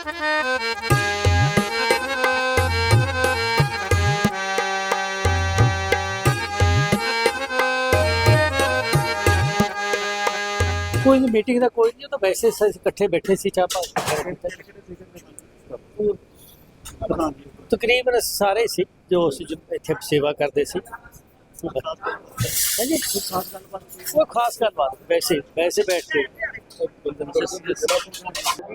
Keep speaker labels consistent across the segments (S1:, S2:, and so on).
S1: ਕੋਈ ਨਹੀਂ ਮੀਟਿੰਗ ਦਾ ਕੋਈ ਨਹੀਂ ਉਹ ਤਾਂ ਵੈਸੇ ਅਸੀਂ ਇਕੱਠੇ ਬੈਠੇ ਸੀ ਚਾਹ ਪਾ ਤਕਰੀਬਨ ਸਾਰੇ ਸੀ ਜੋ ਅਸੀਂ ਜੋ ਇੱਥੇ ਸੇਵਾ ਕਰਦੇ ਸੀ ਹਾਂਜੀ ਉਹ ਖਾਸ ਗੱਲਬਾਤ ਵੈਸੇ ਵੈਸੇ ਬੈਠ ਕੇ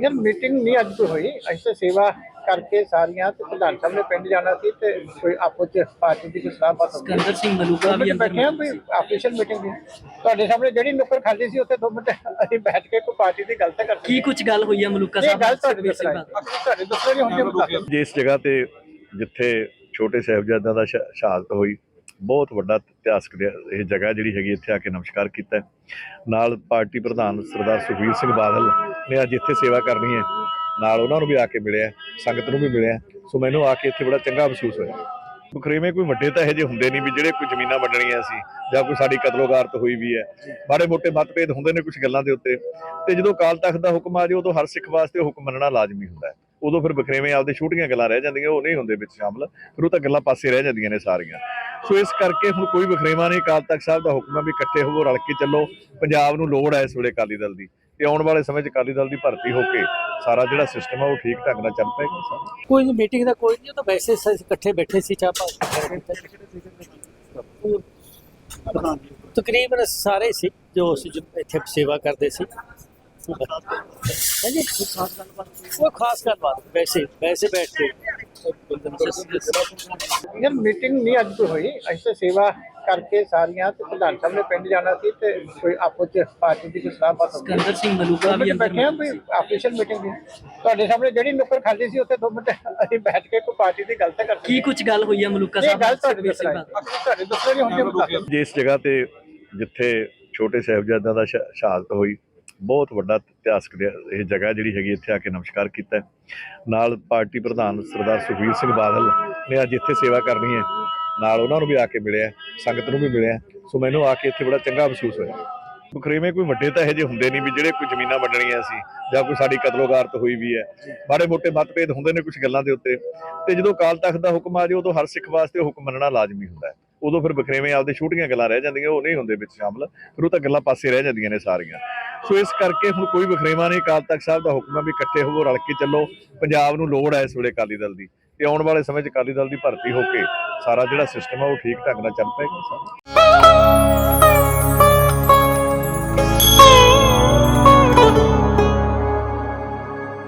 S2: ਯਾਰ ਮੀਟਿੰਗ ਨਹੀਂ ਅੱਜ ਤੋਂ ਹੋਈ। ਅਸੀਂ ਤਾਂ ਸੇਵਾ ਕਰਕੇ ਸਾਰੀਆਂ ਤੇ ਪ੍ਰਧਾਨ ਸਾਹਿਬ ਨੇ ਪਿੰਡ ਜਾਣਾ ਸੀ ਤੇ ਕੋਈ ਆਪੋ ਚ ਪਾਰਟੀ ਦੀ ਕੋਈ ਸਲਾਹ ਬਾਤ ਹੋਈ
S1: ਸਿਕੰਦਰ ਸਿੰਘ ਮਲੂਕਾ ਵੀ ਅੰਦਰ
S2: ਬੈਠੇ ਹਾਂ ਕੋਈ ਆਫੀਸ਼ੀਅਲ ਮੀਟਿੰਗ ਦੀ। ਤੁਹਾਡੇ ਸਾਹਮਣੇ ਜਿਹੜੀ ਨੁੱਕਰ ਖਾਲੀ ਸੀ ਉੱਥੇ ਦੋ ਮਿੰਟ ਅਸੀਂ ਬੈਠ ਕੇ ਕੋਈ ਪਾਰਟੀ ਦੀ ਗੱਲ ਤਾਂ ਕਰ
S3: ਕੀ ਕੁਝ ਗੱਲ ਹੋਈ ਹੈ ਮਲੂਕਾ
S2: ਇਹ
S3: ਸਾਹਿਬ
S2: ਗੱਲ
S3: ਨਾਲ
S2: ਤੁਹਾਡੇ? ਤੁਹਾਡੇ ਦੱਸਣਾ ਨਹੀਂ ਹੁੰਦੀ ਦੱਸ
S4: ਜਿਸ ਜਗ੍ਹਾ ਤੇ ਜਿੱਥੇ ਛੋਟੇ ਸਾਹਿਬਜ਼ਾਦਿਆਂ ਦਾ ਸ਼ਹਾਦਤ ਹੋਈ ਬਹੁਤ ਵੱਡਾ ਇਤਿਹਾਸਕ ਇਹ ਜਗ੍ਹਾ ਜਿਹੜੀ ਹੈਗੀ ਇੱਥੇ ਆ ਕੇ ਨਮਸਕਾਰ ਕੀਤਾ ਨਾਲ ਪਾਰਟੀ ਪ੍ਰਧਾਨ ਸਰਦਾਰ ਸੁਖਬੀਰ ਸਿੰਘ ਬਾਦਲ ਨੇ ਅੱਜ ਇੱਥੇ ਸੇਵਾ ਕਰਨੀ ਹੈ। ਨਾਲ ਉਹਨਾਂ ਨੂੰ ਵੀ ਆ ਕੇ ਮਿਲਿਆ, ਸੰਗਤ ਨੂੰ ਵੀ ਮਿਲਿਆ। ਸੋ ਮੈਨੂੰ ਆ ਕੇ ਇੱਥੇ ਬੜਾ ਚੰਗਾ ਮਹਿਸੂਸ ਹੋਇਆ। ਬਖਰੇਵੇਂ ਕੋਈ ਵੱਡੇ ਤਾਂ ਇਹੋ ਜਿਹੇ ਹੁੰਦੇ ਨਹੀਂ ਵੀ ਜਿਹੜੇ ਕੋਈ ਜ਼ਮੀਨਾਂ ਵੰਡਣੀਆਂ ਸੀ ਜਾਂ ਕੋਈ ਸਾਡੀ ਕਤਲੋਗਾਰਤ ਹੋਈ ਵੀ ਹੈ। ਮਾੜੇ ਮੋਟੇ ਮਤਭੇਦ ਹੁੰਦੇ ਨੇ ਕੁਝ ਗੱਲਾਂ ਦੇ ਉੱਤੇ। ਤੇ ਜਦੋਂ ਕਾਲ ਤਖਤ ਦਾ ਹੁਕਮ ਆ ਜਾਏ, ਉਦੋਂ ਹਰ ਸਿੱਖ ਵਾਸਤੇ ਹੁਕਮ ਮੰਨਣਾ ਲਾਜ਼ਮੀ ਹੁੰਦਾ ਹੈ। ਉਦੋਂ ਫਿਰ ਬਖਰੇਵੇਂ ਆਪਦੇ ਛੋਟੀਆਂ ਗੱਲਾਂ ਰਹਿ ਜਾਂਦੀਆਂ, ਉਹ ਨਹੀਂ ਹੁੰਦੇ ਵਿੱਚ ਸ਼ਾਮਲ। ਫਿਰ ਉਹ ਤਾਂ ਗੱਲਾਂ ਪਾਸੇ ਰਹਿ ਜਾਂਦੀਆਂ ਨੇ ਸਾਰੀਆਂ। ਸੋ ਇਸ ਕਰਕੇ ਹੁਣ ਕੋਈ ਬਖਰੇਵਾ ਨਹੀਂ, ਅਕਾਲ ਤਖਤ ਸਾਹਿਬ ਦਾ ਹੁਕਮ ਹੈ ਵੀ ਇਕੱਠੇ ਹੋਵੋ, ਰਲ ਕੇ ਚੱਲੋ। ਪੰਜਾਬ ਨੂੰ ਲੋੜ ਹੈ ਇਸ ਵੇਲੇ ਅਕਾਲੀ ਦਲ ਦੀ। ਤੇ ਆਉਣ ਵਾਲੇ ਸਮੇਂ 'ਚ ਅਕਾਲੀ ਦਲ ਦੀ ਭਰਤੀ ਹੋ ਕੇ ਸਾਰਾ ਜਿਹੜਾ ਸਿਸਟਮ ਹੈ ਉਹ ਠੀਕ ਢੰਗ ਨਾਲ ਚੱਲ ਪਏਗਾ
S1: ਕੋਈ ਮੀਟਿੰਗ ਦਾ ਕੋਈ ਨਹੀਂ, ਉਹ ਤਾਂ ਵੈਸੇ ਇਕੱਠੇ ਬੈਠੇ ਸੀ ਚਾਹ ਪਾ ਤਕਰੀਬਨ ਸਾਰੇ ਸੀ, ਜੋ ਜੋ ਇੱਥੇ ਸੇਵਾ ਕਰਦੇ ਸੀ। ਹਾਂਜੀ। ਉਹ ਖਾਸ ਗੱਲਬਾਤ, ਵੈਸੇ ਵੈਸੇ ਬੈਠ ਕੇ।
S2: ਯਾਰ ਮੀਟਿੰਗ ਨਹੀਂ ਅੱਜ ਤੋਂ ਹੋਈ। ਅਸੀਂ ਤਾਂ ਸੇਵਾ ਕਰਕੇ ਸਾਰੀਆਂ ਤੇ ਪ੍ਰਧਾਨ ਸਾਹਿਬ ਨੇ ਪਿੰਡ ਜਾਣਾ ਸੀ ਤੇ ਕੋਈ ਆਪੋ ਚ ਪਾਰਟੀ ਦੀ ਕੋਈ ਸਲਾਹ ਬਾਤ ਹੋਈ
S3: ਸਿਕੰਦਰ ਸਿੰਘ ਮਲੂਕਾ ਵੀ ਅੰਦਰ
S2: ਹਾਂ ਆਫੀਸ਼ੀਅਲ ਮੀਟਿੰਗ ਦੀ। ਤੁਹਾਡੇ ਸਾਹਮਣੇ ਜਿਹੜੀ ਨੁੱਕਰ ਖਾਲੀ ਸੀ ਉੱਥੇ ਦੋ ਮਿੰਟ ਅਸੀਂ ਬੈਠ ਕੇ ਕੋਈ ਪਾਰਟੀ ਦੀ ਗੱਲ ਤਾਂ ਕਰ
S3: ਕੀ ਕੁਝ ਗੱਲ ਹੋਈ ਹੈ ਮਲੂਕਾ
S2: ਇਹ
S3: ਸਾਹਿਬ
S2: ਗੱਲ ਤੁਹਾਡੇ? ਤੁਹਾਡੇ ਦੱਸਣਾ ਨਹੀਂ ਹੁੰਦੀ ਦੱਸ
S4: ਜਿਸ ਜਗ੍ਹਾ ਤੇ ਜਿੱਥੇ ਛੋਟੇ ਸਾਹਿਬਜ਼ਾਦਿਆਂ ਦਾ ਸ਼ਹਾਦਤ ਹੋਈ ਬਹੁਤ ਵੱਡਾ ਇਤਿਹਾਸਕ ਇਹ ਜਗ੍ਹਾ ਜਿਹੜੀ ਹੈਗੀ ਇੱਥੇ ਆ ਕੇ ਨਮਸਕਾਰ ਕੀਤਾ ਨਾਲ ਪਾਰਟੀ ਪ੍ਰਧਾਨ ਸਰਦਾਰ ਸੁਖਬੀਰ ਸਿੰਘ ਬਾਦਲ ਨੇ ਅੱਜ ਇੱਥੇ ਸੇਵਾ ਕਰਨੀ ਹੈ। ਨਾਲ ਉਹਨਾਂ ਨੂੰ ਵੀ ਆ ਕੇ ਮਿਲਿਆ, ਸੰਗਤ ਨੂੰ ਵੀ ਮਿਲਿਆ। ਸੋ ਮੈਨੂੰ ਆ ਕੇ ਇੱਥੇ ਬੜਾ ਚੰਗਾ ਮਹਿਸੂਸ ਹੋਇਆ। ਬਖਰੇਵੇਂ ਕੋਈ ਵੱਡੇ ਤਾਂ ਇਹੋ ਜਿਹੇ ਹੁੰਦੇ ਨਹੀਂ ਵੀ ਜਿਹੜੇ ਕੋਈ ਜ਼ਮੀਨਾਂ ਵੰਡਣੀਆਂ ਸੀ ਜਾਂ ਕੋਈ ਸਾਡੀ ਕਤਲੋਗਾਰਤ ਹੋਈ ਵੀ ਹੈ। ਮਾੜੇ ਮੋਟੇ ਮਤਭੇਦ ਹੁੰਦੇ ਨੇ ਕੁਝ ਗੱਲਾਂ ਦੇ ਉੱਤੇ। ਤੇ ਜਦੋਂ ਕਾਲ ਤਖਤ ਦਾ ਹੁਕਮ ਆ ਜਾਏ, ਉਦੋਂ ਹਰ ਸਿੱਖ ਵਾਸਤੇ ਹੁਕਮ ਮੰਨਣਾ ਲਾਜ਼ਮੀ ਹੁੰਦਾ ਹੈ। ਉਦੋਂ ਫਿਰ ਬਖਰੇਵੇਂ ਆਪਦੇ ਛੋਟੀਆਂ ਗੱਲਾਂ ਰਹਿ ਜਾਂਦੀਆਂ, ਉਹ ਨਹੀਂ ਹੁੰਦੇ ਵਿੱਚ ਸ਼ਾਮਲ। ਫਿਰ ਉਹ ਤਾਂ ਗੱਲਾਂ ਪਾਸੇ ਰਹਿ ਜਾਂਦੀਆਂ ਨੇ ਸਾਰੀਆਂ। ਸੋ ਇਸ ਕਰਕੇ ਹੁਣ ਕੋਈ ਬਖਰੇਵਾ ਨਹੀਂ, ਅਕਾਲ ਤਖਤ ਸਾਹਿਬ ਦਾ ਹੁਕਮ ਹੈ ਵੀ ਇਕੱਠੇ ਹੋਵੋ, ਰਲ ਕੇ ਚੱਲੋ। ਪੰਜਾਬ ਨੂੰ ਲੋੜ ਹੈ ਇਸ ਵੇਲੇ ਅਕਾਲੀ ਦਲ ਦੀ। ਤੇ ਆਉਣ ਵਾਲੇ ਸਮੇਂ 'ਚ ਅਕਾਲੀ ਦਲ ਦੀ ਭਰਤੀ ਹੋ ਕੇ ਸਾਰਾ ਜਿਹੜਾ ਸਿਸਟਮ ਹੈ ਉਹ ਠੀਕ ਢੰਗ ਨਾਲ ਚੱਲ ਪਏਗਾ।